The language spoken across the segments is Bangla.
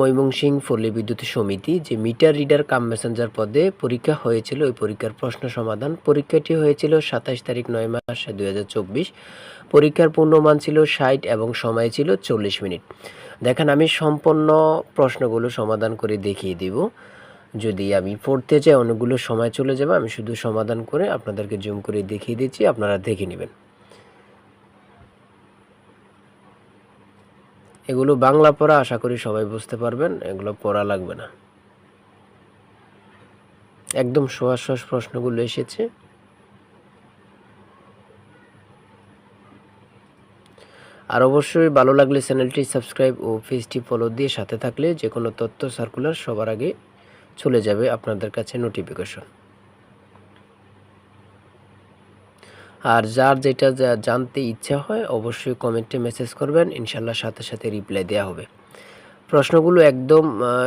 ময়মনসিংহ পল্লী বিদ্যুৎ সমিতি যে মিটার রিডার কাম মেসেঞ্জার পদে পরীক্ষা হয়েছিল, ওই পরীক্ষার প্রশ্ন সমাধান। পরীক্ষাটি হয়েছিল সাতাশ তারিখ নয় মাস দুই হাজার চব্বিশ। পরীক্ষার পূর্ণমান ছিল ষাট এবং সময় ছিল চল্লিশ মিনিট। দেখেন, আমি সম্পূর্ণ প্রশ্নগুলো সমাধান করে দেখিয়ে দিব। যদি আমি পড়তে চাই অনেকগুলো সময় চলে যাবে, আমি শুধু সমাধান করে আপনাদেরকে জুম করে দেখিয়ে দিচ্ছি, আপনারা দেখে নেবেন। এগুলো বাংলা পড়া আশা করি সবাই বুঝতে পারবেন, এগুলো পড়া লাগবে না। একদম সহজ সহজ প্রশ্নগুলো এসেছে। আর অবশ্যই ভালো লাগলে চ্যানেলটি সাবস্ক্রাইব ও পেজটি ফলো দিয়ে সাথে থাকলে যে কোনো তথ্য সার্কুলার সবার আগে চলে যাবে আপনাদের কাছে নোটিফিকেশন আর যার যেটা জানতে ইচ্ছা হয় অবশ্যই কমেন্টে মেসেজ করবেন, ইনশাল্লাহ সাথে সাথে রিপ্লাই দেওয়া হবে। প্রশ্নগুলো একদম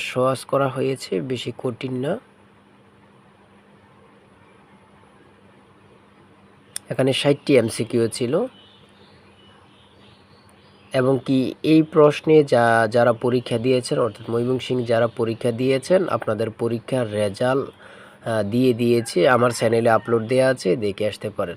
সহজ করা হয়েছে, বেশি কঠিন না। এখানে ষাটটি এমসিকিউ ছিল। এবং কি এই প্রশ্নে যা, যারা পরীক্ষা দিয়েছেন, অর্থাৎ ময়মনসিং যারা পরীক্ষা দিয়েছেন, আপনাদের পরীক্ষার রেজাল্ট দিয়ে দিয়েছে। আমার চ্যানেলে আপলোড দেওয়া আছে, দেখে আসতে পারেন।